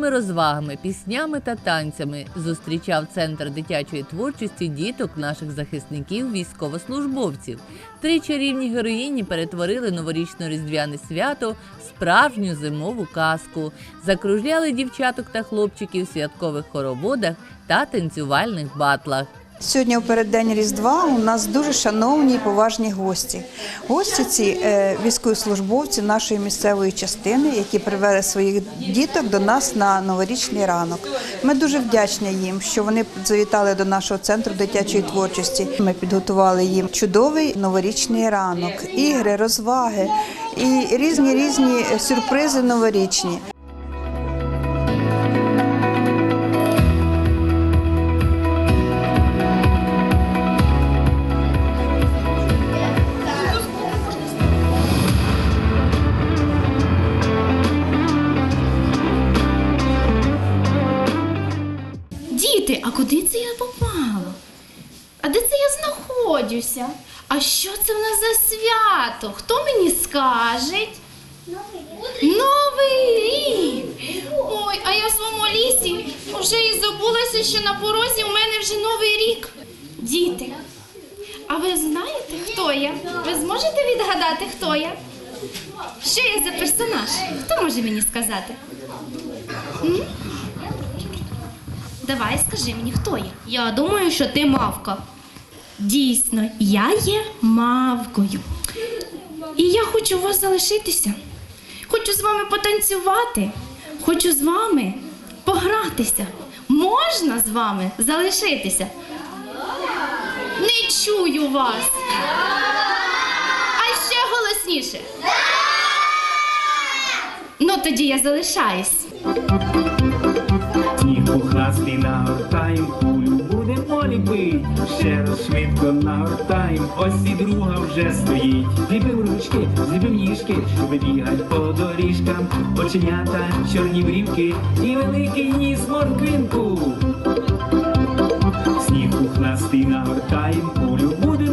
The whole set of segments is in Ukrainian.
Веселими розвагами, піснями та танцями зустрічав центр дитячої творчості діток наших захисників, військовослужбовців. Три чарівні героїні перетворили новорічно-різдвяне свято в справжню зимову казку, закружляли дівчаток та хлопчиків в святкових хороводах та танцювальних батлах. Сьогодні у переддень Різдва у нас дуже шановні і поважні гості. Гості ці е, військовослужбовці нашої місцевої частини, які привели своїх діток до нас на новорічний ранок. Ми дуже вдячні їм, що вони завітали до нашого центру дитячої творчості. Ми підготували їм чудовий новорічний ранок, ігри, розваги і різні різні сюрпризи новорічні. Скаже? Новий рік! Ой, а я в своєму лісі вже і забулася, що на порозі у мене вже новий рік. Діти, а ви знаєте, хто я? Ви зможете відгадати, хто я? Що я за персонаж? Хто може мені сказати? М? Давай скажи мені, хто я? Я думаю, що ти мавка. Дійсно, я є мавкою. І я хочу у вас залишитися. Хочу з вами потанцювати. Хочу з вами погратися. Можна з вами залишитися? Не чую вас. А ще голосніше. Ну тоді я залишаюсь. Сніг пухнастий нагортаєм, кулю будемо ліпить. Ще раз швидко нагортаєм, ось і друга вже стоїть. Зліпим ручки, зліпим ніжки, щоб бігать по доріжкам. Оченята, чорні брівки і великий ніс морквинку. Сніг пухнастий нагортаєм, кулю ліпить.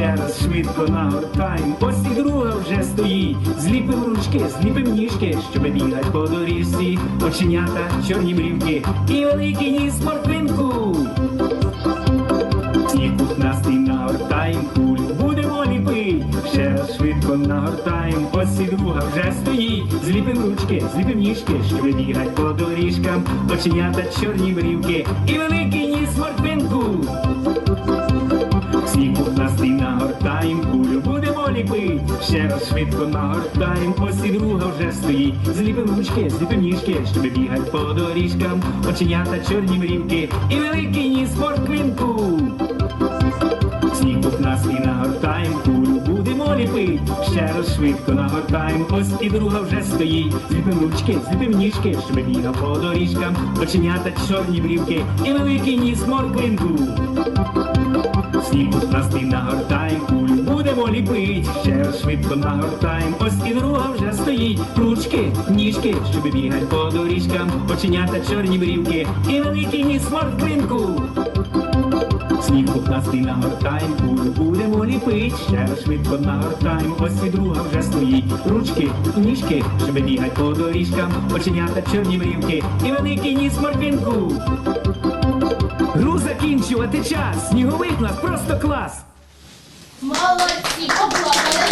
Ще раз швидко нагортаєм, ось і друга вже стоїть. Зліпим ручки, зліпим ніжки, щоб бігать по доріжці. Оченята, чорні брівки і великий ніс морквинку. Сніг пухнастий нагортаєм, кулю будемо ліпить. Ще раз швидко нагортаєм, ось і друга вже стоїть. Зліпим ручки, зліпим ніжки, щоб бігать по доріжкам. Оченята, чорні брівки і великий ніс морквинку. Сніг пухнастий кулю будемо ліпить. Ще раз швидко нагортаєм, ось і друга вже стоїть. Зліпим ручки, зліпим ніжки, щоб бігать по доріжкам. Оченята, чорні мрівки і великий ніс морквинку. Сніг і нагортаєм, кулю будемо. Ще раз швидко нагортаєм, ось і друга вже стоїть. Зліпим ручки, зліпим ніжки, бігав по доріжкам. Оченята, чорні брівки і великий ніс морквинку. Сніг пухнастий нагортаєм, кулю будемо ліпить. Ще раз швидко нагортаєм, ось і друга вже стоїть. Ручки, ніжки, щоб бігать по доріжкам. Оченята, чорні брівки і великий ніс морквинку. Сніг пухнастий нагортаєм, кулю будемо ліпить. Ще раз швидко нагортаєм, ось і друга вже стоїть. Ручки, ніжки, щоб бігать по доріжкам. Оченята, чорні брівки і великий ніс морквинку. Гру закінчувати час. Сніговий клас, просто клас. Молодці, поплакали.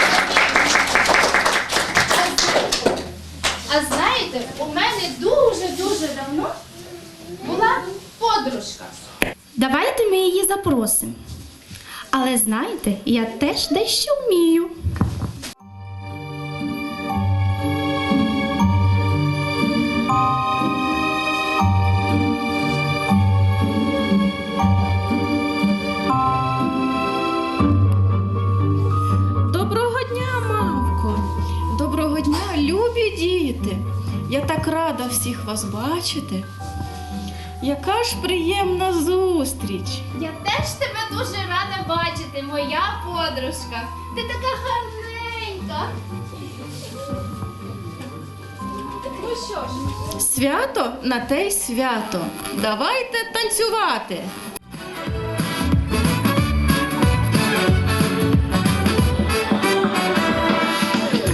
А знаєте, у мене дуже-дуже давно була подружка. Давайте ми її запросимо. Але знаєте, я теж дещо вмію. Доброго дня, мавко! Доброго дня, любі діти! Я так рада всіх вас бачити. Яка ж приємна зустріч! Я теж тебе дуже рада бачити, моя подружка. Ти така гарненька. Ну що ж, Свято на те й свято. Давайте танцювати.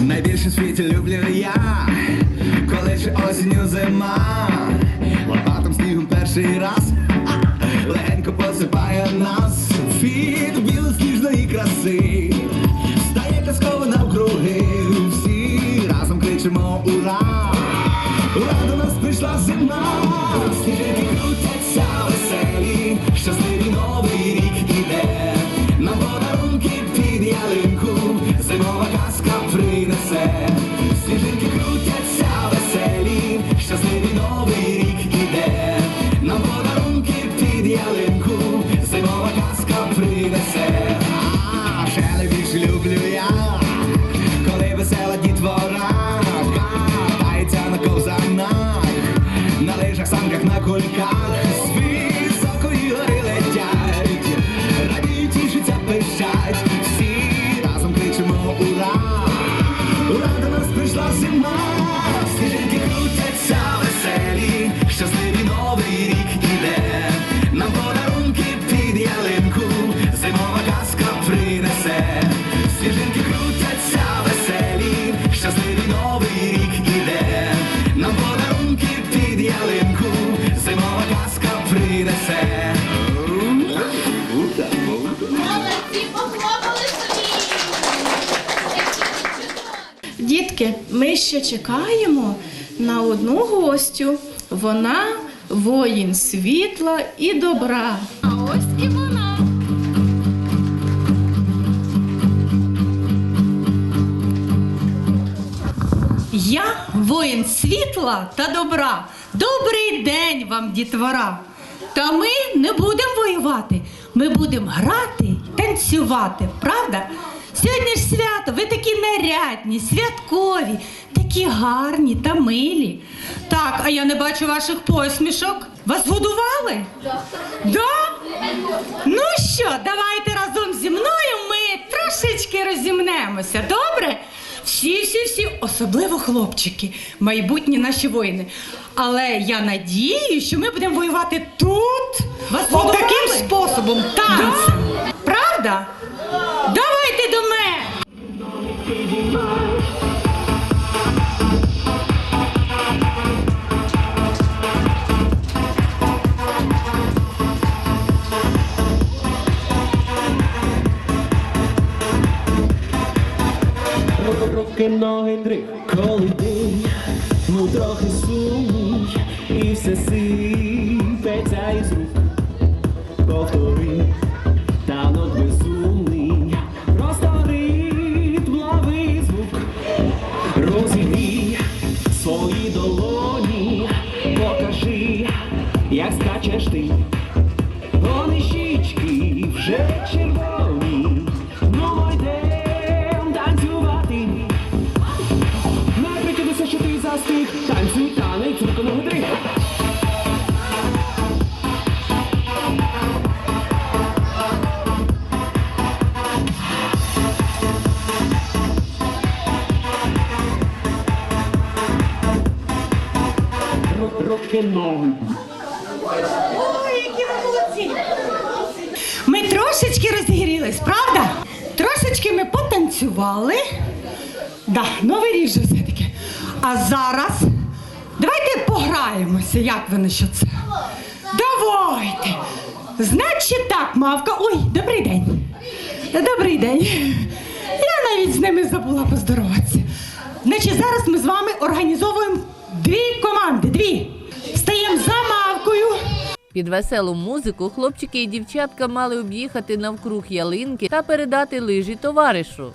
Найбільше в світі люблю я, коли наче осінню зима, перший раз, легенько посипає нас. Від jamais ще чекаємо на одну гостю. Вона воїн світла і добра. А ось і вона. Я воїн світла та добра. Добрий день вам, дітвора. Та ми не будемо воювати. Ми будемо грати танцювати, правда? Сьогодні ж свято, ви такі нарядні, святкові, такі гарні та милі. Так, а я не бачу ваших посмішок. Вас годували? Да. Ну що, давайте разом зі мною ми трошечки розімнемося, добре? Всі, всі, всі, особливо хлопчики, майбутні наші воїни. Але я надію, що ми будемо воювати тут. Вас От годували? таким способом, танцем. Правда? Давайте до мене. Руки, ноги, дрих, коли день, ну трохи сумний, і все сипеться із рук. Повтори, танок безумний, просто ритм, лови звук. Розігрій свої долоні, покажи, як скачеш ти. Ру- Руки, ноги. Ми трошечки розігрілись, правда? Трошечки ми потанцювали. Да, новий рік же все-таки. А зараз давайте пограємося, як ви на що це? Давайте. Значить так, мавка. Ой, добрий день. Добрий день. Я навіть з ними забула поздороватися. Значить, зараз ми з вами організовуємо дві команди. Дві. Стаємо за мавкою. Під веселу музику хлопчики і дівчатка мали об'їхати навкруг ялинки та передати лижі товаришу.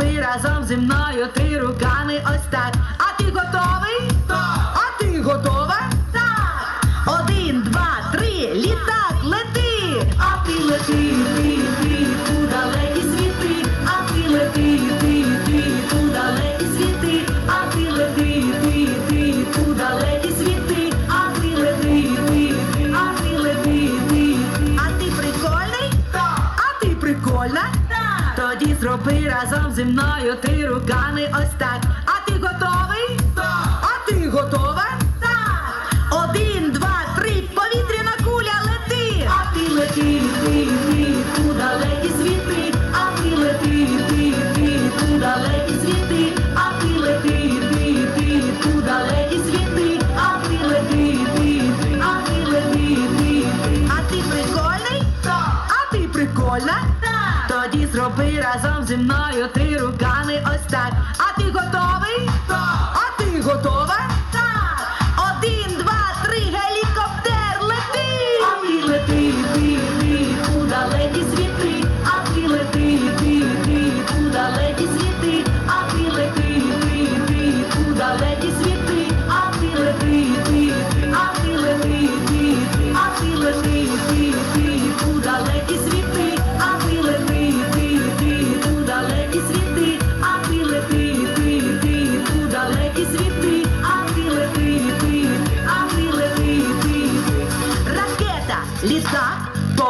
Тоді разом зі мною ти руками ось так. Разом зі мною ти руками ось так. Разом зі мною ти руками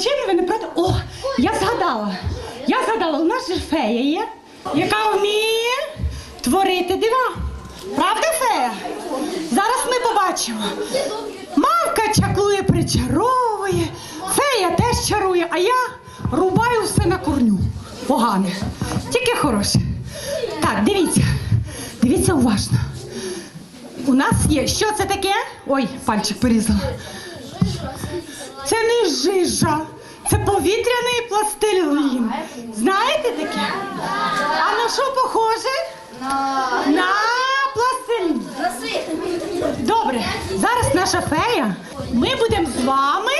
трошки ви не проти. О, я згадала. Я згадала, у нас же фея є, яка вміє творити дива. Правда, фея? Зараз ми побачимо. Мавка чаклує, причаровує, фея теж чарує, а я рубаю все на корню. Погане. Тільки хороше. Так, дивіться. Дивіться уважно. У нас є. Що це таке? Ой, пальчик порізала. Це не жижа, це повітряний пластилін. Знаєте таке? А на що похоже? На пластилін. Добре, зараз наша фея. Ми будемо з вами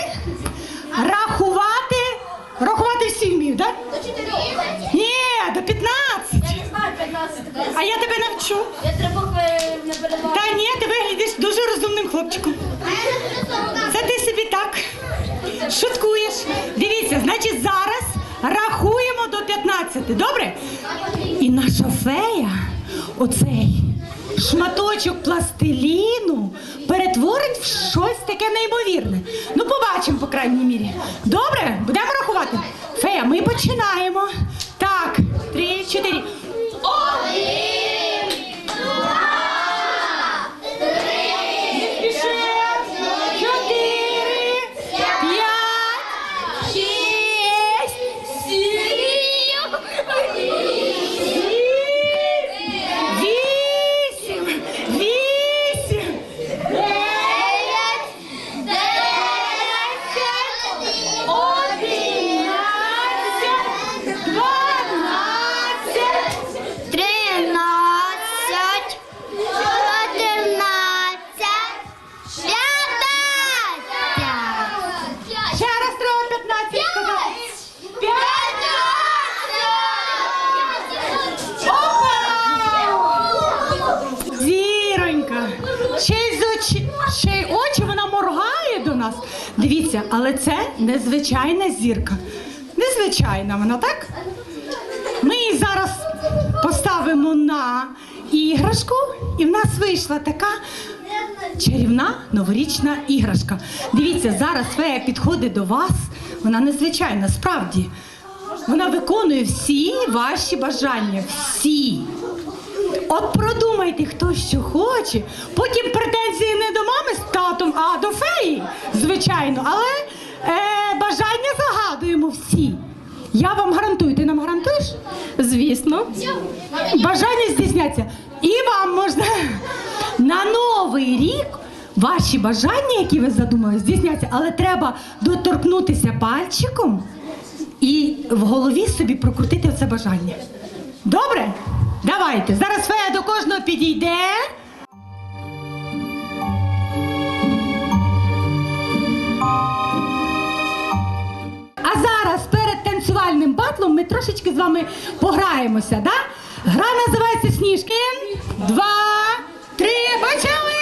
рахувати. Рахувати всі вміють, так? Ні, до 15. А я тебе навчу. Я треба не передавати. Та ні, ти виглядиш дуже розумним хлопчиком. Це ти собі так шуткуєш. Дивіться, значить, зараз рахуємо до 15, добре? І наша фея оцей шматочок пластиліну перетворить в щось таке неймовірне. Ну, побачимо, по крайній мірі. Добре, будемо рахувати. Фея, ми починаємо. Так, три, чотири. Дивіться, але це незвичайна зірка. Незвичайна вона, так? Ми її зараз поставимо на іграшку, і в нас вийшла така чарівна новорічна іграшка. Дивіться, зараз фея підходить до вас. Вона незвичайна, справді. Вона виконує всі ваші бажання. Всі. От продумайте, хто що хоче. Потім претензії не до мами з татом, а до феї, звичайно. Але е, бажання загадуємо всі. Я вам гарантую, ти нам гарантуєш? Звісно. Бажання здійсняться. І вам можна на новий рік ваші бажання, які ви задумали, здійсняться, але треба доторкнутися пальчиком і в голові собі прокрутити це бажання. Добре? Давайте. Зараз фея до кожного підійде. А зараз перед танцювальним батлом ми трошечки з вами пограємося, да? Гра називається Сніжки. Два, три, почали!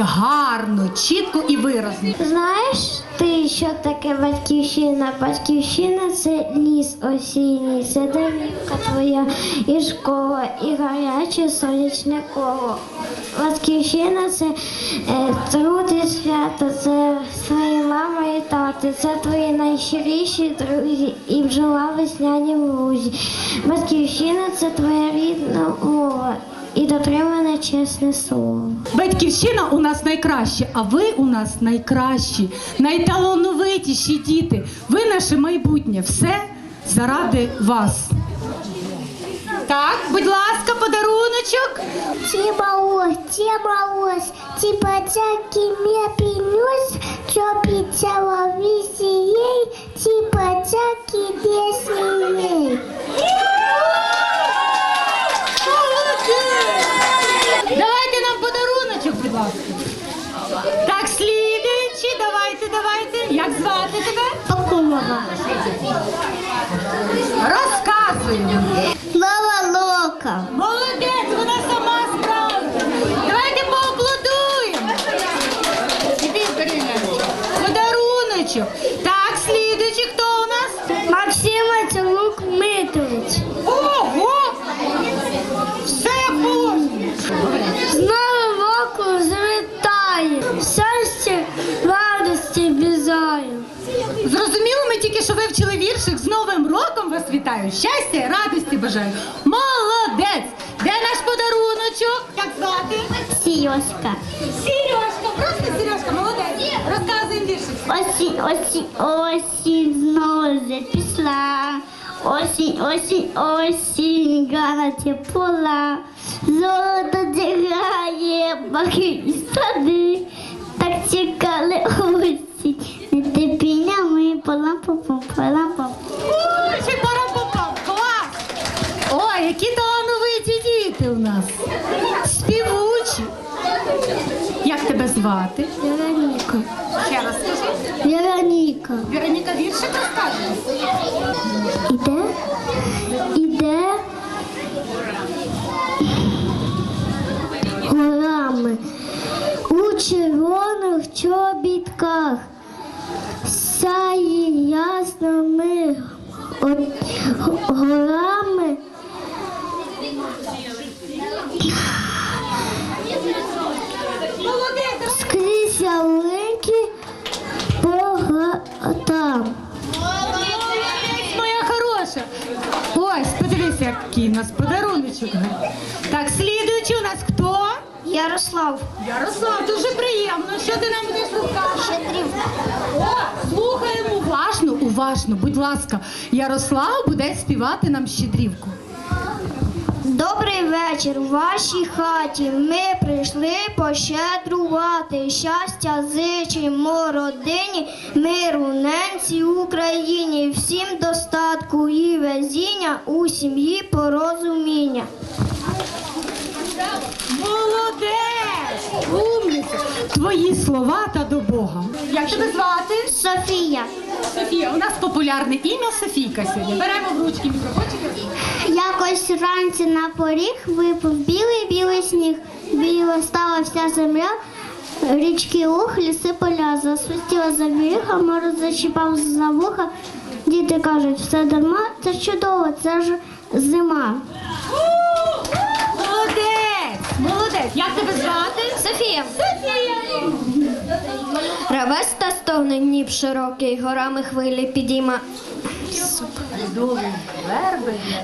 Дуже гарно, чітко і виразно. Знаєш ти, що таке батьківщина? Батьківщина це ліс осінній, це домівка твоя, і школа, і гаряче сонячне коло. Батьківщина це е, труд і свято, це твої мама і тати, це твої найщиріші друзі і бджола весняні в лузі. Батьківщина це твоя рідна мова і дотримане чесне слово. Батьківщина у нас найкраща, а ви у нас найкращі, найталановитіші діти. Ви наше майбутнє. Все заради вас. Так, будь ласка, подаруночок. Типа ось, типа ось, типа тяки мне принес, что пиццала весельей, типа тяки веселей. Давайте нам подаруночок, будь ласка. Так, слідуючи, давайте, давайте. Як звати тебе? Акулова. Розказуємо. Лава вітаю. Щастя і радості бажаю. Молодець! Де наш подаруночок? Як звати? Сіоська. Сережка, просто Сережка, молодець. Розказуємо віршик. Осінь, осінь, осінь знову запішла. Осінь, осінь, осінь, гана тепла. Золото дягає, баки і сади. Так чекали осінь. Нетерпіння ми полам-пам, полам-пам. Ой, звати? Вероніка. Ще раз скажи. Вероніка. Вероніка віршик розкаже. Іде, іде горами у червоних чобітках. Сяє. От, горами. Ялинки по гатам. Моя хороша. Ось, подивися, який у нас подаруночок. Так, слідуючий у нас хто? Ярослав. Ярослав, дуже приємно. Що ти нам будеш розказувати? О, слухаємо уважно, уважно, будь ласка. Ярослав буде співати нам щедрівку. Добрий вечір у вашій хаті. Ми прийшли пощедрувати. Щастя зичимо родині, миру, ненці Україні, всім достатку і везіння у сім'ї порозуміння. Молодець! Умниця! Твої слова та до Бога. Як тебе звати? Софія. Софія, у нас популярне ім'я Софійка сьогодні. Беремо в ручки мікрофончики. Якось вранці на поріг випав білий білий сніг. Біла стала вся земля, річки луг, ліси поля. Засвистіла за берега, мороз зачіпав за вуха. Діти кажуть, все дарма, це чудово, це ж зима. Як тебе звати? Софія. Софія! Ревес та стогне Дніп широкий, горами хвилі підійма.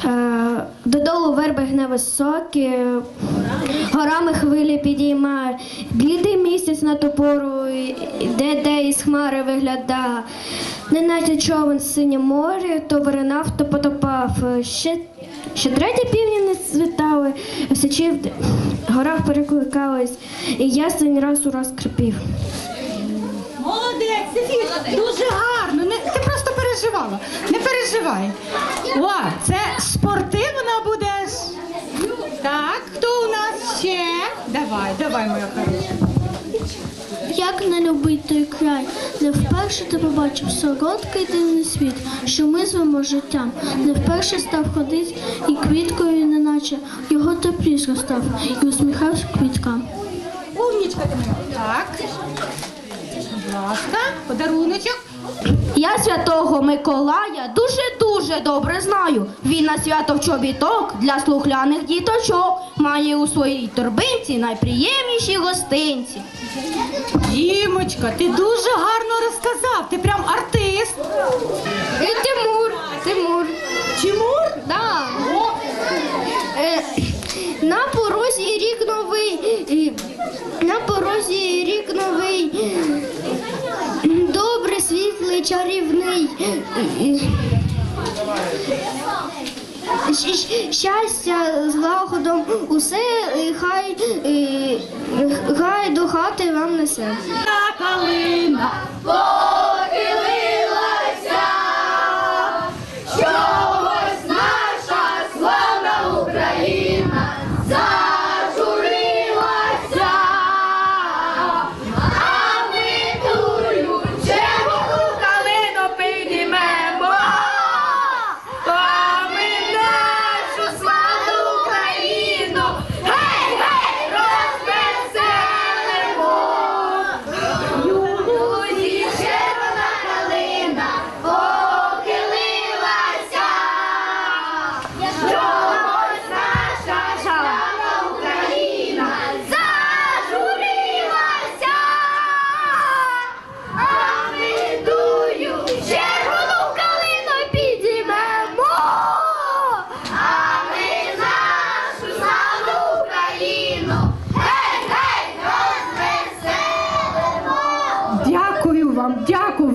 Е, Додолу верби гне високі, горами хвилі підійма. Блідий місяць на ту пору, де де із хмари вигляда. Неначе човен синє море, то виринав, то потопав. Ще, ще треті півні не світали, сичі в горах перекликались, і ясень раз у раз крипів. Молодець, Софія, дуже гарно. Не, ти просто переживала. Не переживай. О, це спортивна будеш. Так, хто у нас ще? Давай, давай, моя хороша. Як не любить той край, не вперше ти побачив солодкий дивний світ, що ми звемо життям, не вперше став ходить і квіткою, неначе його теплі зростав і усміхався квіткам. Умнічка ти моя. Так. Будь ласка, подаруночок. Я святого Миколая дуже-дуже добре знаю. Він на свято в чобіток для слухляних діточок має у своїй торбинці найприємніші гостинці. Дімочка, ти дуже гарно розказав. Ти прям артист. І Тимур, Тимур. Тимур? Да. Е, на порозі рік новий. На порозі рік новий. Світлий, чарівний. Щастя з лагодом усе хай, хай до хати вам несе. Калина.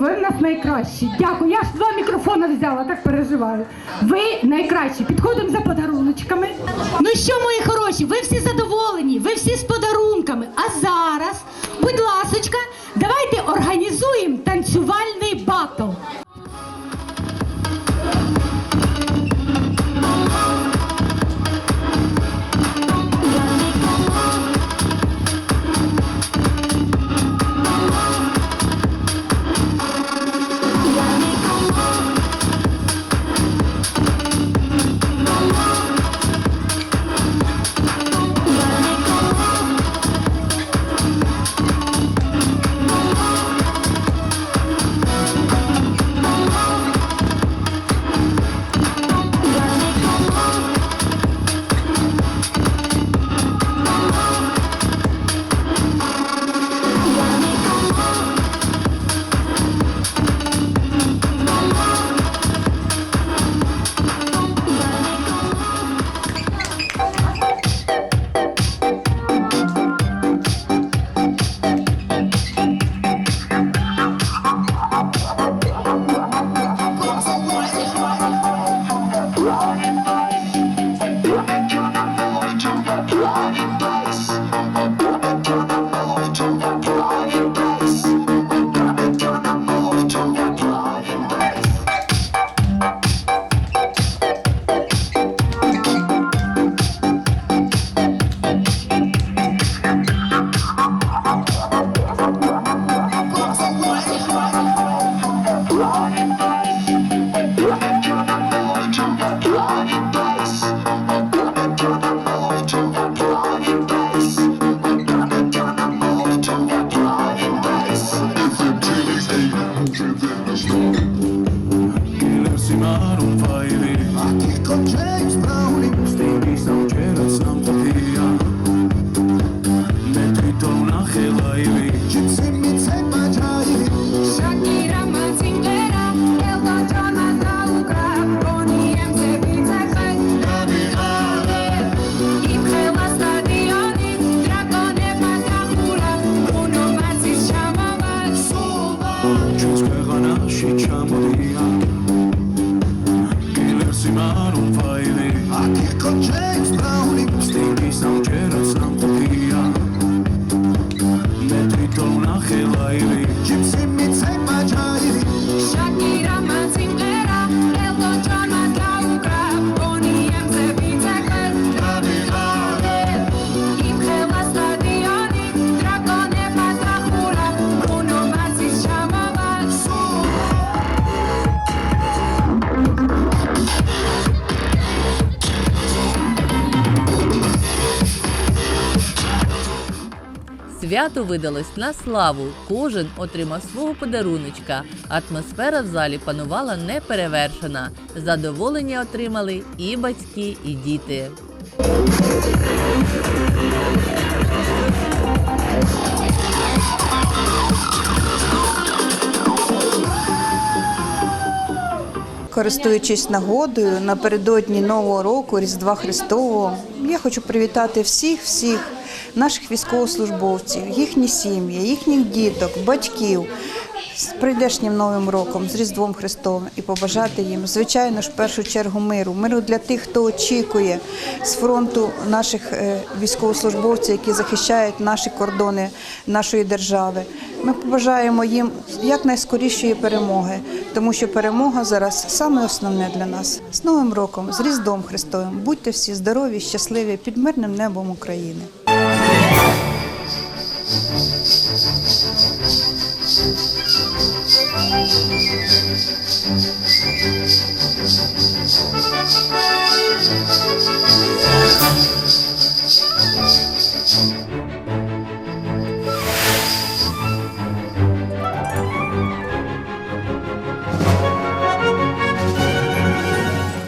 Ви в нас найкращі. Дякую. Я ж два мікрофони взяла, так переживаю. Ви найкращі. Підходимо за подаруночками. Ну що, мої хороші, ви всі задоволені, ви всі з подарунками. А зараз, будь ласочка, давайте організуємо танцювальний батл. gypsy Свято видалось на славу. Кожен отримав свого подаруночка. Атмосфера в залі панувала неперевершена. Задоволення отримали і батьки, і діти. Користуючись нагодою напередодні Нового року, Різдва Христового, я хочу привітати всіх, всіх наших військовослужбовців, їхні сім'ї, їхніх діток, батьків з прийдешнім новим роком, з Різдвом Христовим і побажати їм, звичайно ж, в першу чергу миру, миру для тих, хто очікує з фронту наших е, військовослужбовців, які захищають наші кордони нашої держави. Ми побажаємо їм якнайскорішої перемоги, тому що перемога зараз саме основне для нас. З Новим роком, з Різдвом Христовим. Будьте всі здорові, щасливі під мирним небом України. Jesus.